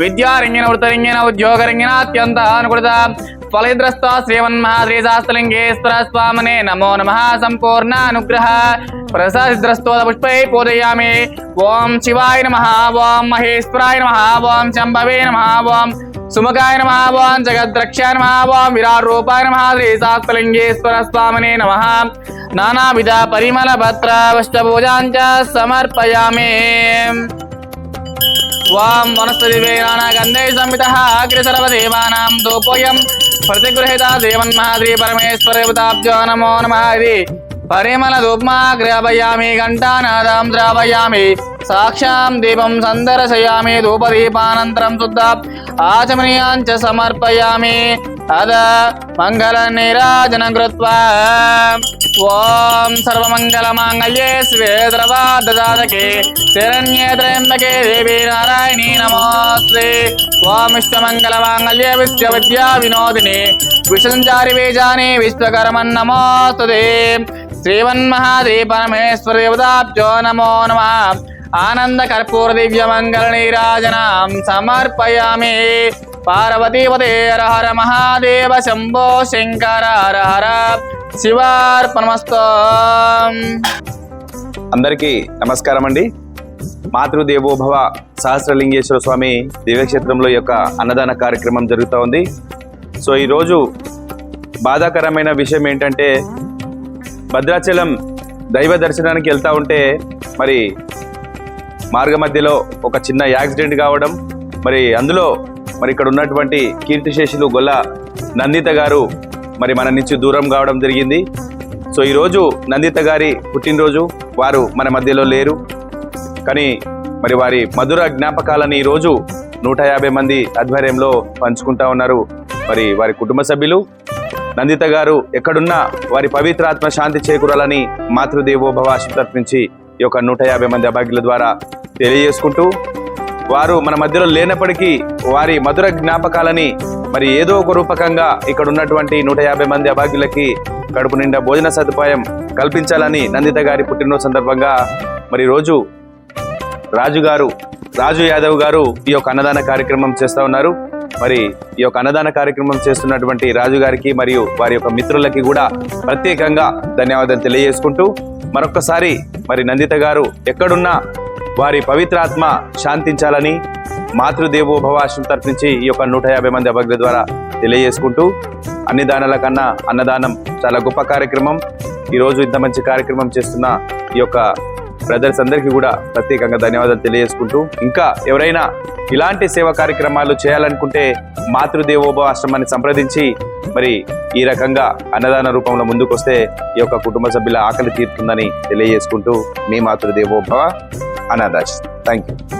విద్యారంగిన వృతరింగిన ఉద్యోగరంగిన అత్యంత అనుకృత ఫలిద్రస్త శ్రీమన్మహాద్రి శాస్త్రలింగేశ్వర స్వామనే నమో నమ సంపూర్ణ అనుగ్రహ ప్రసాదిద్రస్తోద పుష్పై పూజయామి ఓం శివాయ నమ ఓం మహేశ్వరాయ నమ ఓం శంభవే నమ ఓం సుమకాయ నమ ఓం జగద్రక్షాయ నమ ఓం విరాట్ రూపాయ నమ శ్రీ శాస్త్రలింగేశ్వర స్వామినే నమ నానావిధ పరిమళ భద్ర పూజాంచ సమర్పయామి వాం వనస్పతివే నానాగంధే సంహితः అగ్రసర్వదేవానాం దోపోయం ప్రతిగృహిత దేవన్మహాద్రి పరమేశ్వరదేవతాభ్యో నమో నమ ఇది పరిమళ ధూప్మాగ్రహయామి ఘంటానాదం ద్రావయామి సాక్షాం దీపం సందర్శయామి ధూపదీపానంతరం శుద్ధ ఆచమనీయాంచ సమర్పయామి అద మంగళ నీరాజన కృత్వా. ఓం సర్వమంగళమాంగళ్యే శివే ద్రవాదజాతకే శరణ్యే త్రయంబకే దేవి నారాయణీ నమోస్తే ఓం విశ్వమంగళమాంగళ్యే విశ్వ విద్యా వినోదిని. విశ్వసంచారి బీజాని విశ్వకరమన్ నమోస్తుతే శ్రీమన్మహాదేవ పరమేశ్వర దేవతాభ్యో నమో నమ. ఆనంద కర్పూర దివ్య మంగళ నీరాజనం సమర్పయామి. పార్వతీపతే హర హర మహాదేవ శంభో శంకర హర హర శివార్పణమస్తో. అందరికీ నమస్కారం అండి మాతృదేవోభవ సహస్రలింగేశ్వర స్వామి దివ్యక్షేత్రంలో యొక్క అన్నదాన కార్యక్రమం జరుగుతూ ఉంది. సో ఈరోజు బాధాకరమైన విషయం ఏంటంటే భద్రాచలం దైవ దర్శనానికి వెళ్తూ ఉంటే మరి మార్గ మధ్యలో ఒక చిన్న యాక్సిడెంట్ కావడం మరి అందులో మరి ఇక్కడ ఉన్నటువంటి కీర్తిశేషులు గొల్ల నందిత గారు మరి మన నుంచి దూరం కావడం జరిగింది. సో ఈరోజు నందిత గారి పుట్టినరోజు. వారు మన మధ్యలో లేరు. కానీ మరి వారి మధుర జ్ఞాపకాలను ఈరోజు నూట యాభై మంది ఆధ్వర్యంలో పంచుకుంటా ఉన్నారు. మరి వారి కుటుంబ సభ్యులు నందిత గారు ఎక్కడున్నా వారి పవిత్రాత్మ శాంతి చేకూరాలని మాతృదేవోభవ ఆశీర్వాదం నుంచి ఈ యొక్క నూట యాభై మంది అభాగ్యుల ద్వారా తెలియజేసుకుంటూ వారు మన మధ్యలో లేనప్పటికీ వారి మధుర జ్ఞాపకాలని మరి ఏదో ఒక రూపకంగా ఇక్కడ ఉన్నటువంటి నూట యాభై మంది అభాగ్యులకి కడుపు నిండా భోజన సదుపాయం కల్పించాలని నందిత గారి పుట్టినరోజు సందర్భంగా మరి రోజు రాజు గారు రాజు యాదవ్ గారు ఈ యొక్క అన్నదాన కార్యక్రమం చేస్తూ ఉన్నారు. మరి ఈ యొక్క అన్నదాన కార్యక్రమం చేస్తున్నటువంటి రాజు గారికి మరియు వారి యొక్క మిత్రులకి కూడా ప్రత్యేకంగా ధన్యవాదాలు తెలియజేసుకుంటూ మరొక్కసారి మరి నందిత గారు ఎక్కడున్నా వారి పవిత్రాత్మ శాంతించాలని మాతృదేవోభవాశ్రం తరఫు ఈ యొక్క నూట యాభై మంది అభగ్ర ద్వారా తెలియజేసుకుంటూ అన్ని దానాల కన్నా అన్నదానం చాలా గొప్ప కార్యక్రమం. ఈరోజు ఇంత మంచి కార్యక్రమం చేస్తున్న ఈ యొక్క బ్రదర్స్ అందరికీ కూడా ప్రత్యేకంగా ధన్యవాదాలు తెలియజేసుకుంటూ ఇంకా ఎవరైనా ఇలాంటి సేవా కార్యక్రమాలు చేయాలనుకుంటే మాతృదేవోభవ ఆశ్రమాన్ని సంప్రదించి మరి ఈ రకంగా అన్నదాన రూపంలో ముందుకొస్తే ఈ యొక్క కుటుంబ సభ్యుల ఆకలి తీరుతుందని తెలియజేసుకుంటూ మీ మాతృదేవోభవ అనాథాష్ థ్యాంక్ యూ